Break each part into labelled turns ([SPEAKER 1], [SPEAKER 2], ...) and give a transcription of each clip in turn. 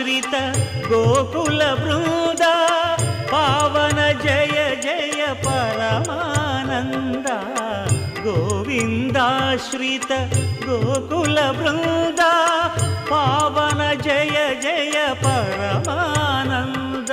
[SPEAKER 1] ఆశ్రిత గోకుల బృంద పావన జయ జయ పరమానంద. గోవిందాశ్రిత గోకుల బృంద పావన జయ జయ పరమానంద.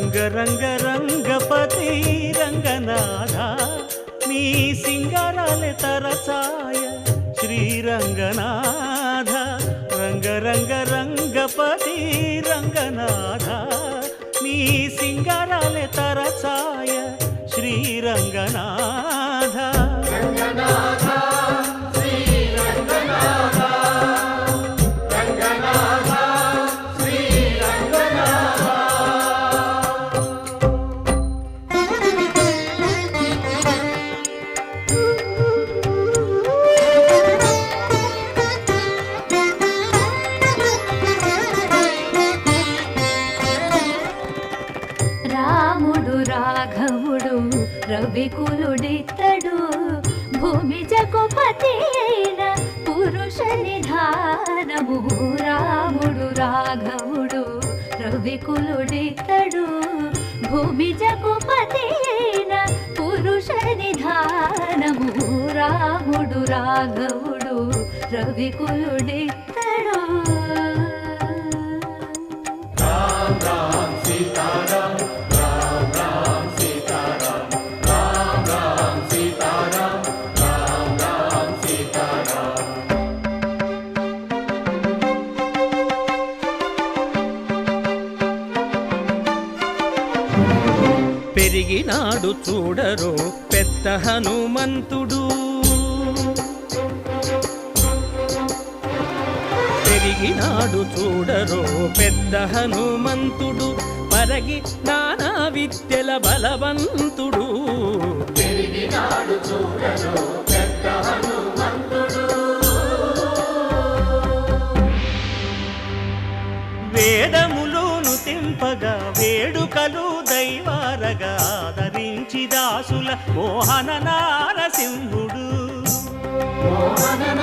[SPEAKER 1] రంగ రంగ రంగపతి రంగనాథ నీ సింగారాలే తరచాయ శ్రీరంగనాథ. రంగ రంగ రంగపతి రంగనాథ నీ సింగారాలే
[SPEAKER 2] రవికులుడితడు భూమి జగుపతి అయిన పురుష నిధానము. రాముడు రాఘవుడు రవికులుడితడు భూమి జగుపతి అయిన పురుష నిధానము. రాముడు రాఘవుడు రవికులుడితడు
[SPEAKER 3] రామ్ రామ్.
[SPEAKER 1] పెరిగినాడు చూడరో పెద్ద హనుమంతుడు. పెరిగినాడు చూడరో పెద్ద హనుమంతుడు. పరగి నానా విద్యల బలవంతుడు.
[SPEAKER 3] పెరిగినాడు చూడరు పెద్ద హనుమంతుడు.
[SPEAKER 1] వేదములోను తెంపగా మోహన నారసింహుడు.
[SPEAKER 3] మోహన